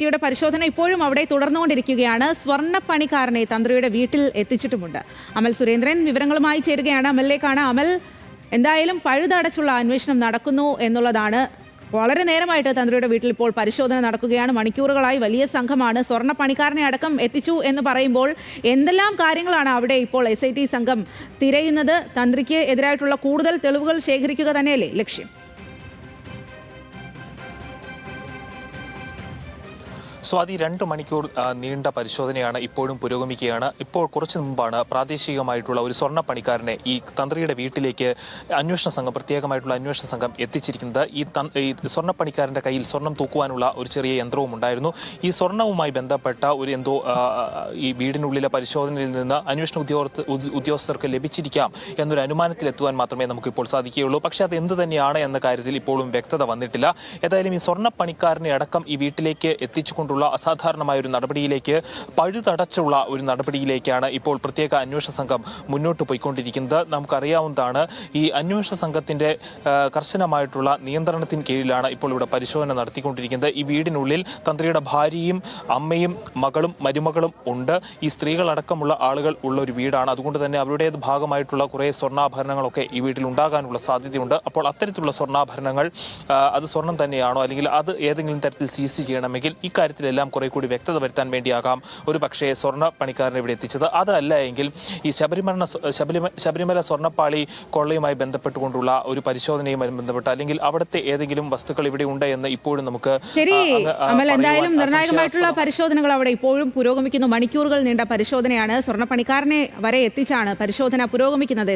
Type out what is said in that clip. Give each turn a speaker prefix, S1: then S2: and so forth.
S1: യുടെ പരിശോധന ഇപ്പോഴും അവിടെ തുടർന്നുകൊണ്ടിരിക്കുകയാണ്. സ്വർണപ്പണിക്കാരനെ തന്ത്രിയുടെ വീട്ടിൽ എത്തിച്ചിട്ടുമുണ്ട്. അമൽ സുരേന്ദ്രൻ വിവരങ്ങളുമായി ചേരുകയാണ്. അമലിലേക്കാണ് അമൽ എന്തായാലും പഴുതടച്ചുള്ള അന്വേഷണം നടക്കുന്നു എന്നുള്ളതാണ്. വളരെ നേരമായിട്ട് തന്ത്രിയുടെ വീട്ടിൽ ഇപ്പോൾ പരിശോധന നടക്കുകയാണ്. മണിക്കൂറുകളായി വലിയ സംഘമാണ്. സ്വർണ പണിക്കാരനെ അടക്കം എത്തിച്ചു എന്ന് പറയുമ്പോൾ എന്തെല്ലാം കാര്യങ്ങളാണ് അവിടെ ഇപ്പോൾ എസ് സംഘം തിരയുന്നത്? തന്ത്രിക്ക് എതിരായിട്ടുള്ള കൂടുതൽ തെളിവുകൾ ശേഖരിക്കുക തന്നെയല്ലേ ലക്ഷ്യം?
S2: സ്വാതി രണ്ട് മണിക്കൂർ നീണ്ട പരിശോധനയാണ് ഇപ്പോഴും പുരോഗമിക്കുകയാണ്. ഇപ്പോൾ കുറച്ചു മുമ്പാണ് പ്രാദേശികമായിട്ടുള്ള ഒരു സ്വർണ പണിക്കാരനെ ഈ തന്ത്രിയുടെ വീട്ടിലേക്ക് അന്വേഷണ സംഘം പ്രത്യേകമായിട്ടുള്ള അന്വേഷണ സംഘം എത്തിച്ചിരിക്കുന്നത്. ഈ ഈ സ്വർണ പണിക്കാരന്റെ കയ്യിൽ സ്വർണം തൂക്കുവാനുള്ള ഒരു ചെറിയ യന്ത്രവും ഉണ്ടായിരുന്നു. ഈ സ്വർണവുമായി ബന്ധപ്പെട്ട ഒരു എന്തോ ഈ വീടിനുള്ളിലെ പരിശോധനയിൽ നിന്ന് അന്വേഷണ ഉദ്യോഗസ്ഥ ഉദ്യോഗസ്ഥർക്ക് ലഭിച്ചിരിക്കാം എന്നൊരു അനുമാനത്തിലെത്തുവാൻ മാത്രമേ നമുക്കിപ്പോൾ സാധിക്കുകയുള്ളൂ. പക്ഷേ അത് എന്ത് തന്നെയാണ് എന്ന കാര്യത്തിൽ ഇപ്പോഴും വ്യക്തത വന്നിട്ടില്ല. ഏതായാലും ഈ സ്വർണ പണിക്കാരനെ അടക്കം ഈ വീട്ടിലേക്ക് എത്തിച്ചുകൊണ്ടുള്ള അസാധാരണമായ ഒരു നടപടിയിലേക്ക് പഴുതടച്ചുള്ള ഒരു നടപടിയിലേക്കാണ് ഇപ്പോൾ പ്രത്യേക അന്വേഷണ സംഘം മുന്നോട്ട് പോയിക്കൊണ്ടിരിക്കുന്നത്. നമുക്കറിയാവുന്നതാണ് ഈ അന്വേഷണ സംഘത്തിന്റെ കർശനമായിട്ടുള്ള നിയന്ത്രണത്തിന് കീഴിലാണ് ഇപ്പോൾ ഇവിടെ പരിശോധന നടത്തിക്കൊണ്ടിരിക്കുന്നത്. ഈ വീടിനുള്ളിൽ തന്ത്രിയുടെ ഭാര്യയും അമ്മയും മകളും മരുമകളും ഉണ്ട്. ഈ സ്ത്രീകളടക്കമുള്ള ആളുകൾ ഉള്ള ഒരു വീടാണ്. അതുകൊണ്ട് തന്നെ അവരുടെ ഭാഗമായിട്ടുള്ള കുറേ സ്വർണാഭരണങ്ങളൊക്കെ ഈ വീട്ടിൽ ഉണ്ടാകാനുള്ള സാധ്യതയുണ്ട്. അപ്പോൾ അത്തരത്തിലുള്ള സ്വർണാഭരണങ്ങൾ അത് സ്വർണം തന്നെയാണോ? അല്ലെങ്കിൽ അത് ഏതെങ്കിലും തരത്തിൽ സീസ് ചെയ്യണമെങ്കിൽ ഇക്കാര്യത്തിലെല്ലാം കുറെ കൂടി വ്യക്തത വരുത്താൻ വേണ്ടിയാകാം ഒരു പക്ഷേ സ്വർണ പണിക്കാരനെ ഇവിടെ എത്തിച്ചത്. അതല്ല എങ്കിൽ ഈ ശബരിമല ശബരിമല സ്വർണപ്പാളി കൊള്ളയുമായി ബന്ധപ്പെട്ടുകൊണ്ടുള്ള ഒരു പരിശോധനയുമായി ബന്ധപ്പെട്ട് അല്ലെങ്കിൽ അവിടുത്തെ ഏതെങ്കിലും വസ്തുക്കൾ ഇവിടെ ഉണ്ട് എന്ന് ഇപ്പോഴും നമുക്ക്
S1: ശരി അമൽ എന്തായാലും നിർണായകമായിട്ടുള്ള പരിശോധനകൾ അവിടെ ഇപ്പോഴും പുരോഗമിക്കുന്നു. മണിക്കൂറുകൾ നീണ്ട പരിശോധനയാണ്. സ്വർണപ്പണിക്കാരനെ വരെ എത്തിച്ചാണ് പരിശോധന പുരോഗമിക്കുന്നത്.